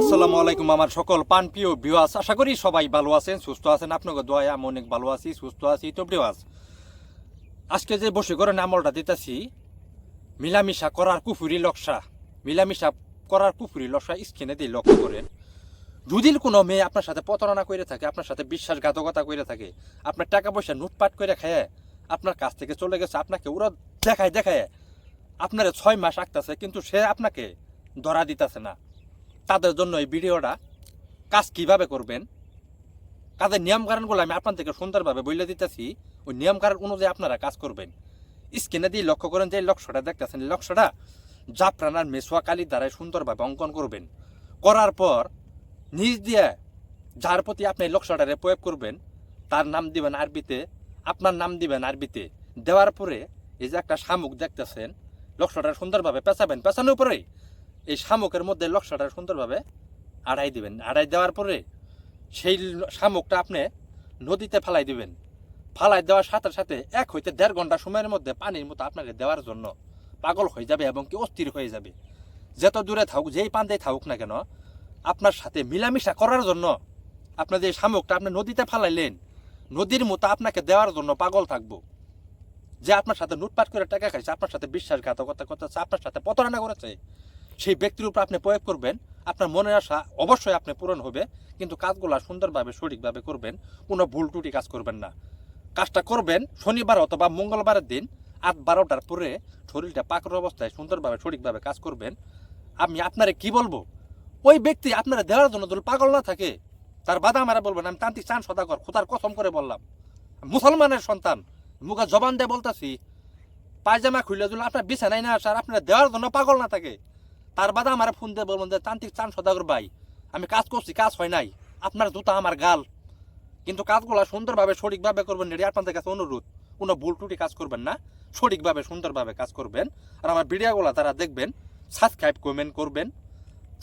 আসসালামু আলাইকুম আমার সকল পান প্রিয় ভিউয়ার্স আশা করি সবাই ভালো আছেন, সুস্থ আছেন। আপনাকে দোয়ায় আমি অনেক ভালো আছি, সুস্থ আছি। তো ভিউয়ার্স আজকে যে বসে করে আমলটা দিতেছি, মিলামিশা করার কুফুরি লক্সা মিলামিশা করার কুফুরি লক্সা স্কিনে দিয়ে লক্ষ্য করেন। যদি কোনো মেয়ে আপনার সাথে প্রতারণা করে থাকে, আপনার সাথে বিশ্বাসঘাতকতা করে থাকে, আপনার টাকা পয়সা লুটপাট করে খায়, আপনার কাছ থেকে চলে গেছে, আপনাকে ওরা দেখায় দেখায় আপনার ছয় মাস আঁকতেছে, কিন্তু সে আপনাকে ধরা দিতেছে না। তাদের জন্য এই ভিডিওটা কাজ কীভাবে করবেন? কাজের নিয়ম কারণগুলো আমি আপনাদেরকে সুন্দরভাবে বলে দিতেছি। ওই নিয়ম কারণ অনুযায়ী আপনারা কাজ করবেন। স্ক্রিনে দিয়ে লক্ষ্য করেন যে লক্ষ্যটা দেখতেছেন। লক্ষ্যটা জাফরানার মেসোয়া কালির দ্বারাই সুন্দরভাবে অঙ্কন করবেন। করার পর নিজ দিয়ে যার প্রতি আপনি লক্ষ্যটারে প্রয়োগ করবেন, তার নাম দিবেন আরবিতে, আপনার নাম দিবেন আরবিতে। দেওয়ার পরে এই যে একটা শামুক দেখতেছেন লক্ষ্যটা সুন্দরভাবে পেঁচাবেন, পেঁচানোর পরে এই শামুকের মধ্যে লক্ষ্যটা সুন্দরভাবে আড়াই দিবেন। আড়াই দেওয়ার পরে সেই শামুকটা আপনি নদীতে ফালাই দিবেন। ফালাই দেওয়ার সাথে সাথে এক হইতে দেড় ঘণ্টা সময়ের মধ্যে পানির মতো আপনাকে দেওয়ার জন্য পাগল হয়ে যাবে এবং কি অস্থির হয়ে যাবে। যত দূরে থাকুক, যেই পান্তেই থাকুক না কেন, আপনার সাথে মিলামিশা করার জন্য আপনার যে শামুকটা আপনি নদীতে ফালাইলেন, নদীর মতো আপনাকে দেওয়ার জন্য পাগল থাকব। যে আপনার সাথে লুটপাট করে টাকা খাইছে, আপনার সাথে বিশ্বাসঘাতকতা করতেছে, আপনার সাথে প্রতারণা করেছে, সেই ব্যক্তির উপর আপনি প্রয়োগ করবেন, আপনার মনের আশা অবশ্যই আপনি পূরণ হবে, কিন্তু কাজগুলো সুন্দরভাবে, সঠিকভাবে করবেন, কোনো ভুল টুটি কাজ করবেন না। কাজটা করবেন শনিবার অথবা মঙ্গলবারের দিন আট বারোটার পরে শরীরটা পাকর অবস্থায় সুন্দরভাবে, সঠিকভাবে কাজ করবেন। আমি আপনারে কি বলব? ওই ব্যক্তি আপনারা দেওয়ার জন্য যদি পাগল না থাকে, তার বাধা আমারা বলবেন, আমি তান্ত্রিক চান সদাগর, খোদার কসম করে বললাম, মুসলমানের সন্তান। মুখে জবান দিয়ে বলতাছি, পায়জামা খুলে দিল, আপনার বিছানায় না আসার, আপনার দেওয়ার জন্য পাগল না থাকে। তার বাদে আমার ফোন দিয়ে বলবেন যে, তান্ত্রিক চান সদাগর ভাই, আমি কাজ করছি, কাজ হয় নাই, আপনার জুতা আমার গাল। কিন্তু কাজগুলো সুন্দরভাবে, সঠিকভাবে করবেন এটি আপনাদের কাছে অনুরোধ। কোনো ভুল ত্রুটি কাজ করবেন না, সঠিকভাবে, সুন্দরভাবে কাজ করবেন। আর আমার ভিডিওগুলো তারা দেখবেন, সাবস্ক্রাইব, কমেন্ট করবেন,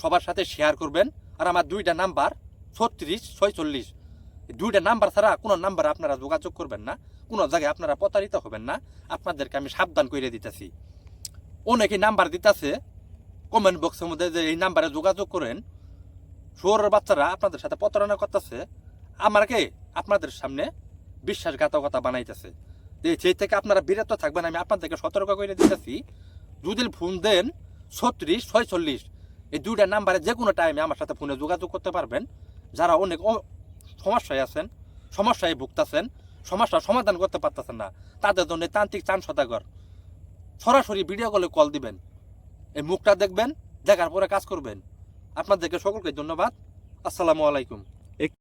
সবার সাথে শেয়ার করবেন। আর আমার দুইটা নাম্বার, ছত্রিশ, ছয়চল্লিশ, দুইটা নাম্বার ছাড়া কোনো নাম্বার আপনারা যোগাযোগ করবেন না। কোনো জায়গায় আপনারা প্রতারিত হবেন না। আপনাদেরকে আমি সাবধান করে দিতেছি। অনেকে নাম্বার দিতেছে কমেন্ট বক্সের মধ্যে যে এই নাম্বারে যোগাযোগ করেন। শুয়োরের বাচ্চারা আপনাদের সাথে প্রতারণা করতেছে। আমাকে আপনাদের সামনে বিশ্বাসঘাতকতা বানাইতেছে। তো সেই থেকে আপনারা বিরত থাকবেন, আমি আপনাদেরকে সতর্ক করে দিতেছি। যদি ফোন দেন, ছত্রিশ, ছয়চল্লিশ, এই দুইটা নাম্বারে যে কোনো টাইমে আমার সাথে ফোনে যোগাযোগ করতে পারবেন। যারা অনেক সমস্যায় আছেন, সমস্যায় ভুগতেছেন সমস্যার সমাধান করতে পারতেছেন না। তাদের জন্য তান্ত্রিক চান সদাগর। সরাসরি ভিডিও কলে কল দিবেন। এই মুখটা দেখবেন, দেখার পরে কাজ করবেন। আপনাদেরকে সকলকে ধন্যবাদ। আসসালামু আলাইকুম।